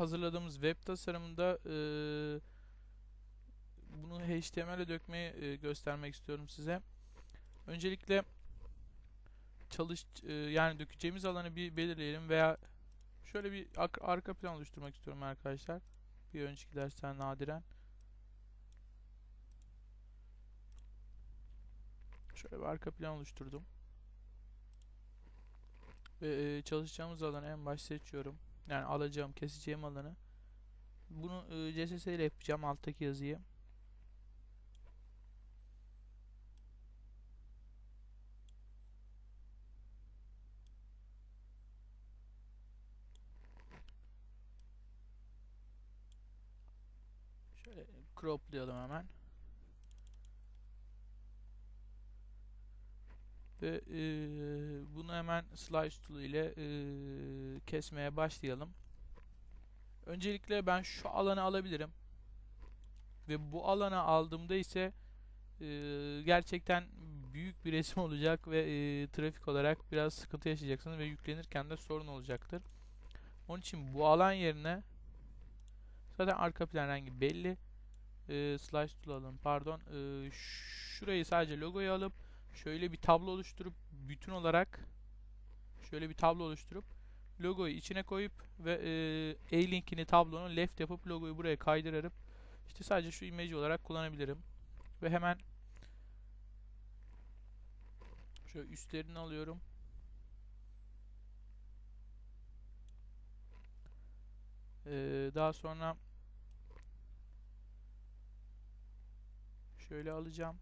hazırladığımız web tasarımında e, bunu HTML'e dökmeyi e, göstermek istiyorum size. Öncelikle çalış e, yani dökeceğimiz alanı bir belirleyelim veya şöyle bir arka plan oluşturmak istiyorum arkadaşlar. Bir önceki dersten nadiren. Şöyle bir arka plan oluşturdum. Ve e, çalışacağımız alanı en baş seçiyorum. Yani alacağım, keseceğim alanı. Bunu e, CSS ile yapacağım alttaki yazıyı. Şöyle croplayalım hemen. Ve e, bunu hemen slice tool ile e, kesmeye başlayalım. Öncelikle ben şu alanı alabilirim. Ve bu alanı aldığımda ise e, gerçekten büyük bir resim olacak ve e, trafik olarak biraz sıkıntı yaşayacaksınız ve yüklenirken de sorun olacaktır. Onun için bu alan yerine zaten arka plan rengi belli. E, slice tool alalım pardon. E, şurayı sadece logoyu alıp şöyle bir tablo oluşturup bütün olarak şöyle bir tablo oluşturup logoyu içine koyup ve e, A-linkini tablonun left yapıp logoyu buraya kaydırıp işte sadece şu image olarak kullanabilirim. Ve hemen şöyle üstlerini alıyorum. Ee, daha sonra şöyle alacağım.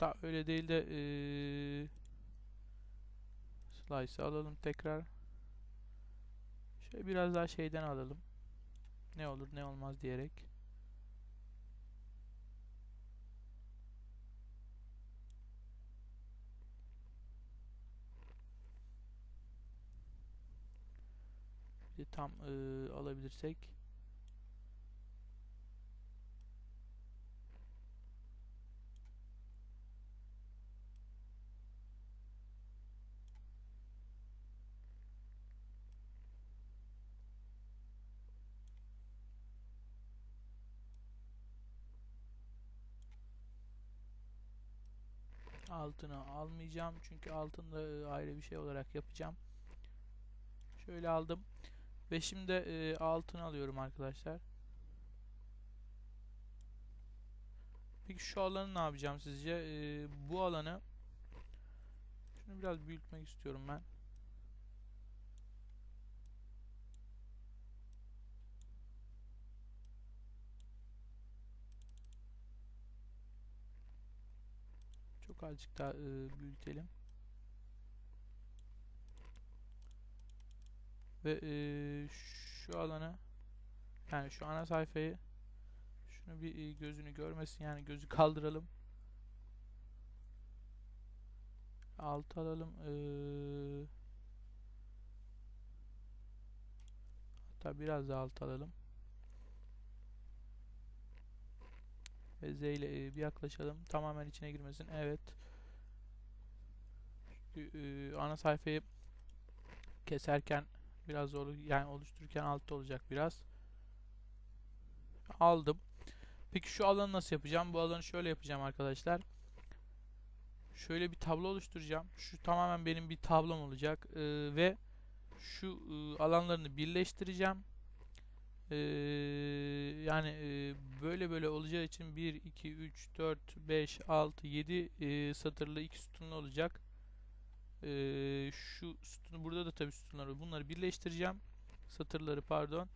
Da öyle değil de ee, slice'ı alalım tekrar. Şöyle biraz daha şeyden alalım. Ne olur ne olmaz diyerek. Bir tam ee, alabilirsek. Altını almayacağım çünkü altında e, ayrı bir şey olarak yapacağım. Şöyle aldım ve şimdi e, altını alıyorum arkadaşlar. Peki şu alanı ne yapacağım sizce? E, bu alanı şunu biraz büyütmek istiyorum ben. Çok azıcık daha e, büyütelim. Ve e, şu alanı yani şu ana sayfayı şunu bir e, gözünü görmesin yani gözü kaldıralım. Alt alalım. E, hatta biraz daha alt alalım. Z ile e, bir yaklaşalım. Tamamen içine girmesin. Evet. E, ana sayfayı keserken biraz zor yani oluştururken altta olacak biraz. Aldım. Peki şu alanı nasıl yapacağım? Bu alanı şöyle yapacağım arkadaşlar. Şöyle bir tablo oluşturacağım. Şu tamamen benim bir tablom olacak. E, ve şu e, alanlarını birleştireceğim. Ee, yani e, böyle böyle olacağı için 1, 2, 3, 4, 5, 6, 7 e, satırlı iki sütunlu olacak. Ee, şu sütunu burada da tabii sütunlar var. Bunları birleştireceğim. Satırları pardon.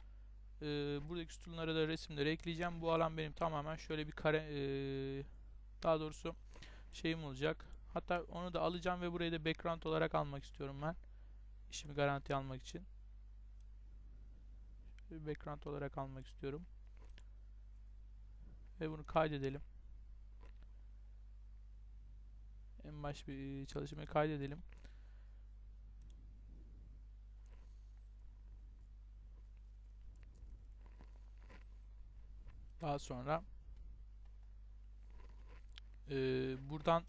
Ee, buradaki sütunlara da resimleri ekleyeceğim. Bu alan benim tamamen şöyle bir kare e, daha doğrusu şeyim olacak. Hatta onu da alacağım ve burayı da background olarak almak istiyorum ben. İşimi garanti almak için background olarak almak istiyorum. Ve bunu kaydedelim. En baş bir çalışmayı kaydedelim. Daha sonra e, buradan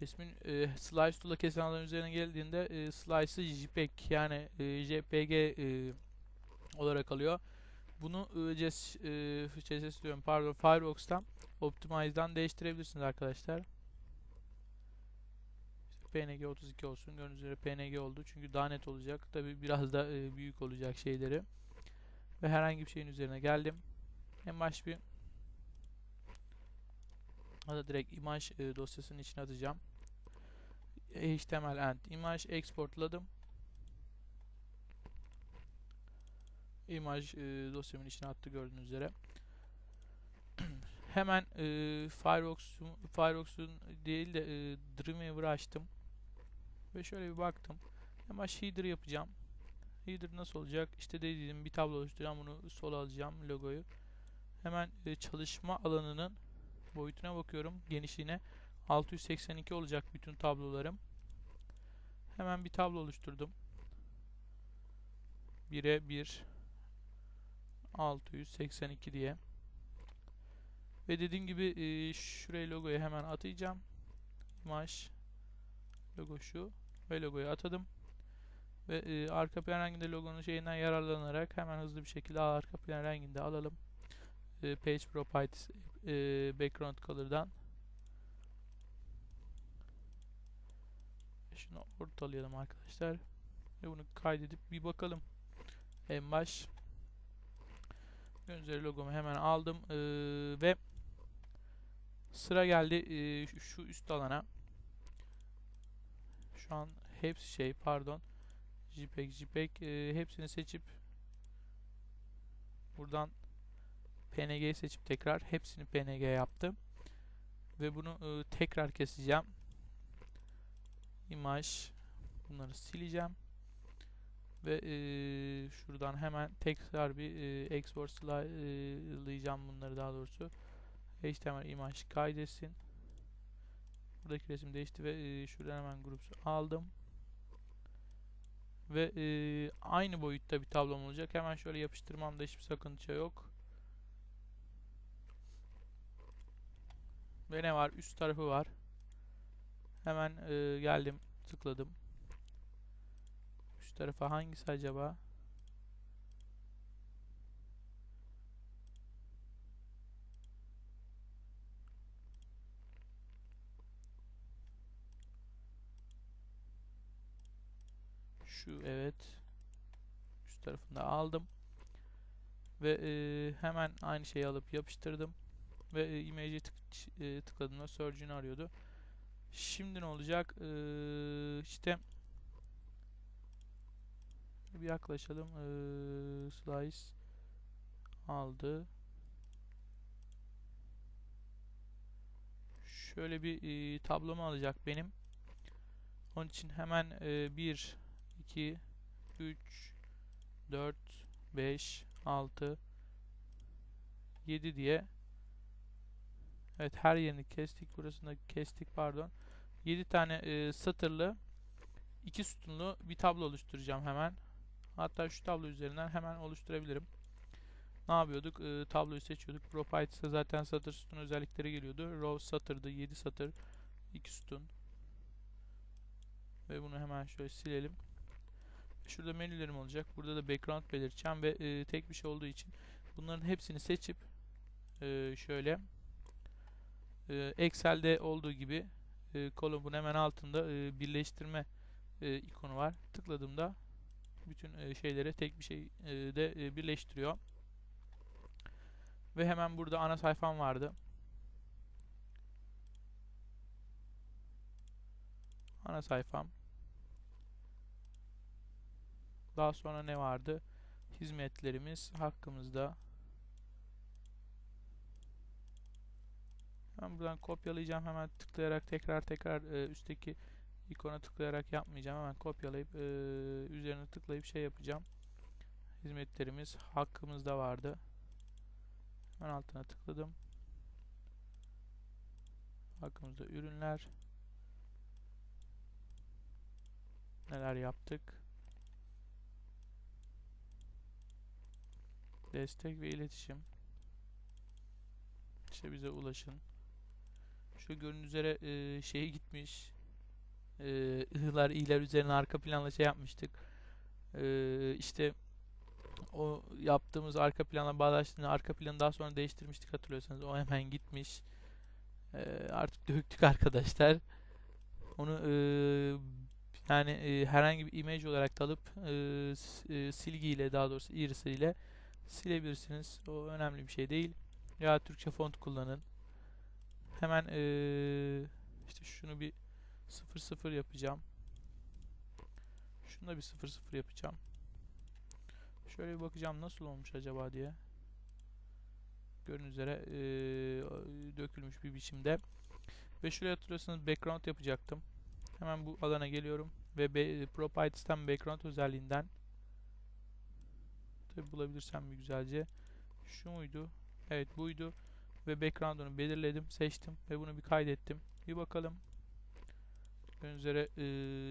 Resmin e, slice tool'a kesen alan üzerine geldiğinde e, slice'ı JPEG yani e, JPG e, olarak alıyor. Bunu CS, e, CSS diyorum pardon Firefox'tan Optimize'dan değiştirebilirsiniz arkadaşlar. PNG 32 olsun. Gördüğünüz üzere PNG oldu. Çünkü daha net olacak. Tabi biraz da e, büyük olacak şeyleri. Ve herhangi bir şeyin üzerine geldim. En baş bir Hatta direkt imaj e, dosyasının içine atacağım. HTML and image exportladım. İmaj e, dosyamın içine attı gördüğünüz üzere. Hemen e, Firefox'un Firefox'un değil de e, Dreamweaver'ı açtım. Ve şöyle bir baktım. Hemen header yapacağım. Header nasıl olacak? İşte dediğim bir tablo oluşturacağım. Bunu sola alacağım logoyu. Hemen e, çalışma alanının boyutuna bakıyorum. Genişliğine 682 olacak bütün tablolarım. Hemen bir tablo oluşturdum. 1'e 1 682 diye. Ve dediğim gibi e, şuraya logoyu hemen atayacağım. Imaj logo şu ve logoyu atadım. Ve e, arka plan renginde logonun şeyinden yararlanarak hemen hızlı bir şekilde arka plan renginde alalım. E, page properties e, background color'dan şunu ortalayalım arkadaşlar. Ve bunu kaydedip bir bakalım. En baş Gönderi logomu hemen aldım ee, ve sıra geldi ee, şu, üst alana. Şu an hepsi şey pardon JPEG JPEG ee, hepsini seçip buradan PNG'yi seçip tekrar hepsini PNG yaptım. Ve bunu e, tekrar keseceğim. Imaj bunları sileceğim. Ve e, şuradan hemen tekrar bir e, export slide'layacağım bunları daha doğrusu. HTML imaj kaydetsin. Buradaki resim değişti ve e, şuradan hemen groups aldım. Ve e, aynı boyutta bir tablom olacak. Hemen şöyle yapıştırmamda hiçbir sakınca yok. Ve ne var? Üst tarafı var. Hemen e, geldim, tıkladım. Tarafa hangisi acaba? Şu evet. Üst tarafında aldım. Ve e, hemen aynı şeyi alıp yapıştırdım. Ve e, image'e tık, e, tıkladığımda Surgeon'u arıyordu. Şimdi ne olacak? Ee, işte bir yaklaşalım. Ee, slice aldı. Şöyle bir e, tablomu alacak benim. Onun için hemen e, 1, 2, 3, 4, 5, 6, 7 diye Evet her yerini kestik. Burasını kestik pardon. 7 tane e, satırlı 2 sütunlu bir tablo oluşturacağım hemen. Hatta şu tablo üzerinden hemen oluşturabilirim. Ne yapıyorduk? E, tabloyu seçiyorduk. Properties'e zaten satır sütun özellikleri geliyordu. Row satırdı. 7 satır. 2 sütun. Ve bunu hemen şöyle silelim. Şurada menülerim olacak. Burada da background belirteceğim ve e, tek bir şey olduğu için bunların hepsini seçip e, şöyle e, Excel'de olduğu gibi e, kolumun hemen altında e, birleştirme e, ikonu var. Tıkladığımda bütün e, şeyleri tek bir şeyde e, birleştiriyor. Ve hemen burada ana sayfam vardı. Ana sayfam. Daha sonra ne vardı? Hizmetlerimiz hakkımızda. Ben buradan kopyalayacağım. Hemen tıklayarak tekrar tekrar e, üstteki ikona tıklayarak yapmayacağım. Hemen kopyalayıp e, üzerine tıklayıp şey yapacağım. Hizmetlerimiz hakkımızda vardı. Hemen altına tıkladım. Hakkımızda ürünler. Neler yaptık? Destek ve iletişim. İşte bize ulaşın. Şu gördüğünüz üzere e, şeye gitmiş. E, ıhlar iyiler üzerine arka planla şey yapmıştık. E, işte o yaptığımız arka planla bağdaştığında arka planı daha sonra değiştirmiştik hatırlıyorsanız. O hemen gitmiş. E, artık döktük arkadaşlar. Onu e, yani e, herhangi bir image olarak da alıp e, e, silgiyle daha doğrusu iris ile silebilirsiniz. O önemli bir şey değil. Ya Türkçe font kullanın. Hemen e, işte şunu bir 00 yapacağım. Şunu da bir 00 yapacağım. Şöyle bir bakacağım nasıl olmuş acaba diye. Gördüğünüz üzere e, dökülmüş bir biçimde. Ve şuraya hatırlıyorsanız background yapacaktım. Hemen bu alana geliyorum ve be, properties'ten background özelliğinden tabi bulabilirsem bir güzelce şu muydu? Evet buydu ve background'unu belirledim, seçtim ve bunu bir kaydettim. Bir bakalım. Gördüğünüz üzere e,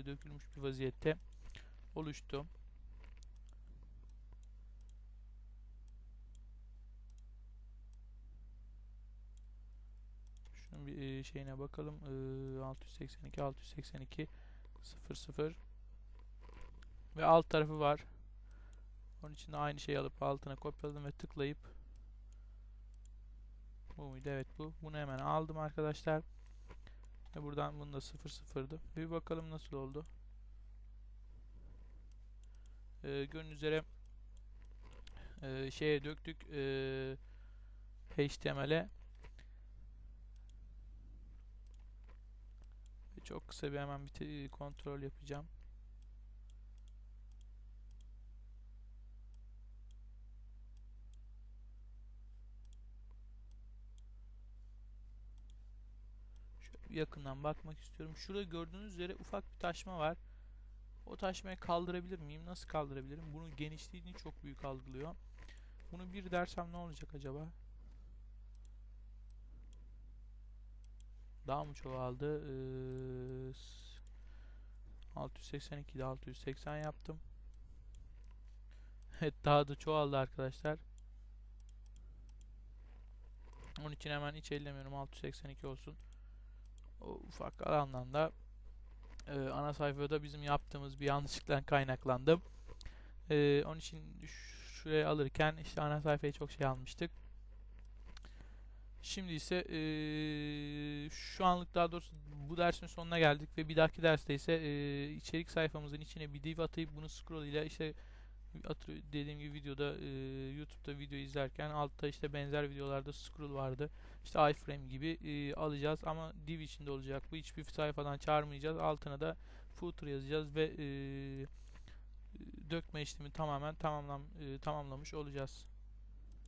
dökülmüş bir vaziyette oluştu. Şunun bir e, şeyine bakalım. E, 682 682 00 ve alt tarafı var. Onun için de aynı şeyi alıp altına kopyaladım ve tıklayıp bu muydu? Evet bu. Bunu hemen aldım arkadaşlar. Ve buradan bunu da 00'dı. Bir bakalım nasıl oldu. Ee, gördüğünüz üzere e, şeye döktük e, HTML'e çok kısa bir hemen bir kontrol yapacağım. Yakından bakmak istiyorum. Şurada gördüğünüz üzere ufak bir taşma var. O taşmayı kaldırabilir miyim? Nasıl kaldırabilirim? Bunun genişliğini çok büyük algılıyor. Bunu bir dersem ne olacak acaba? Daha mı çoğaldı? Ee, s- 682'de 680 yaptım. Evet daha da çoğaldı arkadaşlar. Onun için hemen hiç ellemiyorum. 682 olsun. O ufak alandan da e, ana sayfada bizim yaptığımız bir yanlışlıktan kaynaklandı. E, onun için şuraya alırken işte ana sayfaya çok şey almıştık. Şimdi ise e, şu anlık daha doğrusu bu dersin sonuna geldik ve bir dahaki derste ise e, içerik sayfamızın içine bir div atayıp bunu scroll ile işte dediğim gibi videoda e, YouTube'da video izlerken altta işte benzer videolarda scroll vardı. İşte iframe gibi e, alacağız ama div içinde olacak. Bu hiçbir sayfadan çağırmayacağız. Altına da footer yazacağız ve e, dökme işlemi tamamen tamamlam e, tamamlamış olacağız.